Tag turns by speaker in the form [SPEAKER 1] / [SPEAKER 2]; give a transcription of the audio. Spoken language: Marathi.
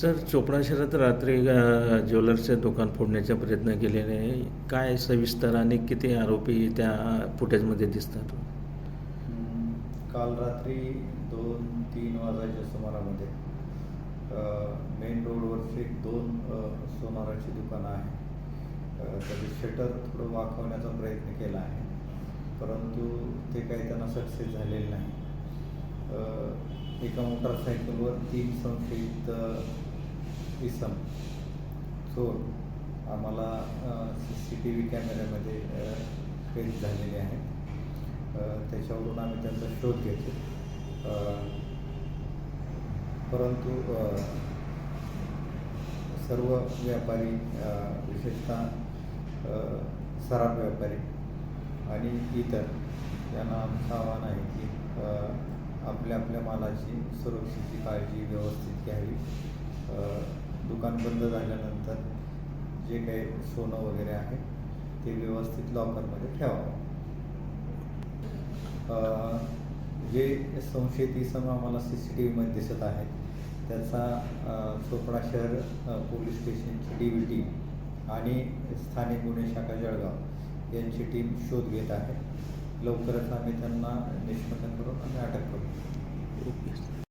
[SPEAKER 1] सर चोपडा शहरात रात्री ज्वेलर्सचे दुकान फोडण्याचा प्रयत्न केलेले काय सविस्तर आणि किती आरोपी त्या फुटेजमध्ये दिसतात?
[SPEAKER 2] काल रात्री दोन तीन वाजायच्या सुमारामध्ये मेन रोडवरचे दोन सोनाराची दुकानं आहे. त्याचे शटर थोडं वाकवण्याचा प्रयत्न केला आहे. परंतु ते काही त्यांना सक्सेस झालेलं नाही. एका मोटारसायकलवर तीन संशयित इसम चोर आम्हाला सी सी टी व्ही कॅमेऱ्यामध्ये अ, कैद झालेले आहेत त्याच्यावरून आम्ही त्यांचा शोध घेतो परंतु सर्व व्यापारी विशेषतः सराफ व्यापारी आणि इतर यांना आमचं आव्हान आहे की आपल्या आपल्या मालाची सुरक्षेची काळजी व्यवस्थित घ्यावी. दुकान बंद झाल्यानंतर जे काही सोनं वगैरे आहे ते व्यवस्थित लॉकरमध्ये ठेवावं जे संशयित इसम आम्हाला सी सी टी व्हीमध्ये दिसत आहे त्याचा चोपडा शहर पोलीस स्टेशनची डी व्ही टीम आणि स्थानिक गुन्हे शाखा जळगाव यांची टीम शोध घेत आहे. लवकरच आम्ही त्यांना निष्पन्न करून आम्ही अटक करू.
[SPEAKER 1] ओके